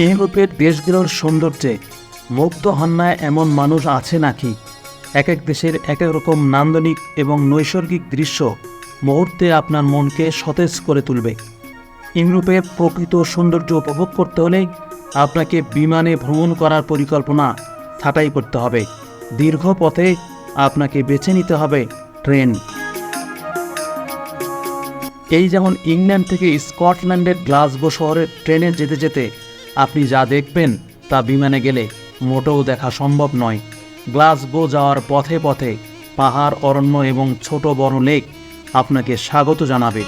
ইউরোপের দেশগুলোর সৌন্দর্যে মুগ্ধ হন না এমন মানুষ আছে নাকি? এক এক দেশের এক এক রকম নান্দনিক এবং নৈসর্গিক দৃশ্য মুহূর্তে আপনার মনকে সতেজ করে তুলবে। ইউরোপের প্রকৃত সৌন্দর্য উপভোগ করতে হলে আপনাকে বিমানে ভ্রমণ করার পরিকল্পনা ছাঁটাই করতে হবে। দীর্ঘ পথে আপনাকে বেছে নিতে হবে ট্রেন। এই যেমন ইংল্যান্ড থেকে স্কটল্যান্ডের গ্লাসগো শহরের ট্রেনে যেতে যেতে আপনি যা দেখবেন তা বিমানে গেলে মোটেও দেখা সম্ভব নয়। গ্লাসগো যাওয়ার পথে পথে পাহাড়, অরণ্য এবং ছোট বড় লেক আপনাকে স্বাগত জানাবে।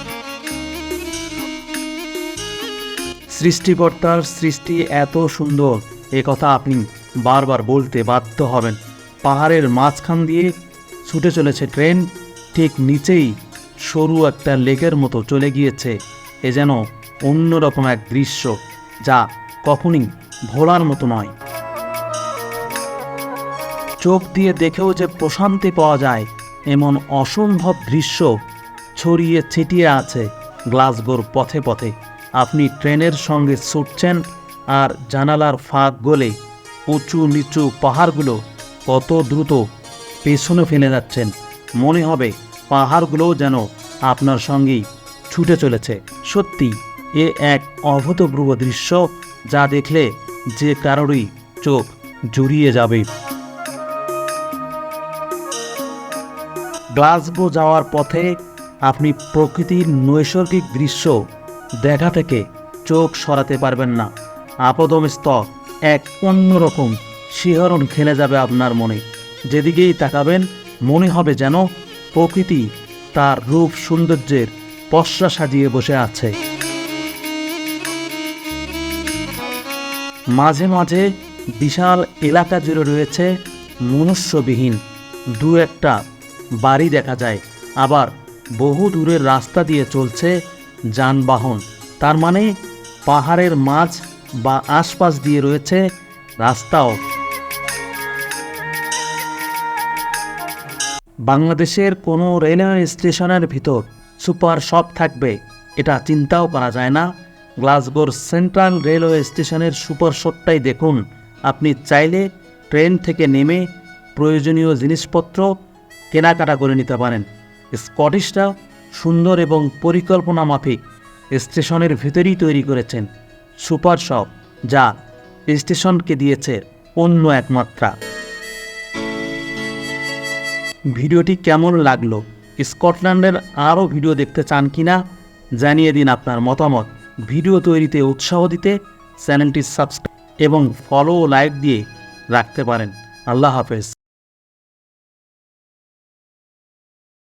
সৃষ্টিকর্তার সৃষ্টি এত সুন্দর, এ কথা আপনি বারবার বলতে বাধ্য হবেন। পাহাড়ের মাঝখান দিয়ে ছুটে চলেছে ট্রেন, ঠিক নিচেই সরু একটা লেকের মতো চলে গিয়েছে। এ যেন অন্যরকম এক দৃশ্য, যা কখনই ভোলার মতো নয়। চোখ দিয়ে দেখেও যে প্রশান্তি পাওয়া যায়, এমন অসম্ভব দৃশ্য ছড়িয়ে ছিটিয়ে আছে গ্লাসগোর পথে পথে। আপনি ট্রেনের সঙ্গে ছুটছেন আর জানালার ফাঁক গলে উঁচু নিচু পাহাড়গুলো কত দ্রুত পেছনে ফেলে যাচ্ছেন। মনে হবে পাহাড়গুলোও যেন আপনার সঙ্গেই ছুটে চলেছে। সত্যি, এ এক অভূতপূর্ব দৃশ্য যা দেখলে যে কারোরই চোখ জুড়িয়ে যাবে। গ্লাসগো যাওয়ার পথে আপনি প্রকৃতির নৈসর্গিক দৃশ্য দেখা থেকে চোখ সরাতে পারবেন না। আপদমস্ত এক অন্যরকম শিহরণ খেলে যাবে আপনার মনে। যেদিকেই তাকাবেন, মনে হবে যেন প্রকৃতি তার রূপ সৌন্দর্যের পশ্চা সাজিয়ে বসে আছে। মাঝে মাঝে বিশাল এলাকা জুড়ে রয়েছে মনুষ্যবিহীন দু একটা বাড়ি দেখা যায়। আবার বহু দূরের রাস্তা দিয়ে চলছে যানবাহন। তার মানে পাহাড়ের মাঝ বা আশপাশ দিয়ে রয়েছে রাস্তাও। বাংলাদেশের কোনো রেলওয়ে স্টেশনের ভিতর সুপার শপ থাকবে, এটা চিন্তাও করা যায় না। গ্লাসগোর সেন্ট্রাল রেলওয়ে স্টেশনের সুপার শপটাই দেখুন। আপনি চাইলে ট্রেন থেকে নেমে প্রয়োজনীয় জিনিসপত্র কেনাকাটা করে নিতে পারেন। স্কটিশরা সুন্দর এবং পরিকল্পনা মাফিক স্টেশনের ভিতরেই তৈরি করেছেন সুপার শপ, যা স্টেশনকে দিয়েছে অন্য এক মাত্রা ভিডিওটি কেমন লাগল? স্কটল্যান্ডের আরও ভিডিও দেখতে চান কিনা? জানিয়ে দিন আপনার মতামত। ভিডিও তৈরিতে উৎসাহ দিতে চ্যানেলটি সাবস্ক্রাইব এবং ফলো ও লাইক দিয়ে রাখতে পারেন। আল্লাহ হাফেজ।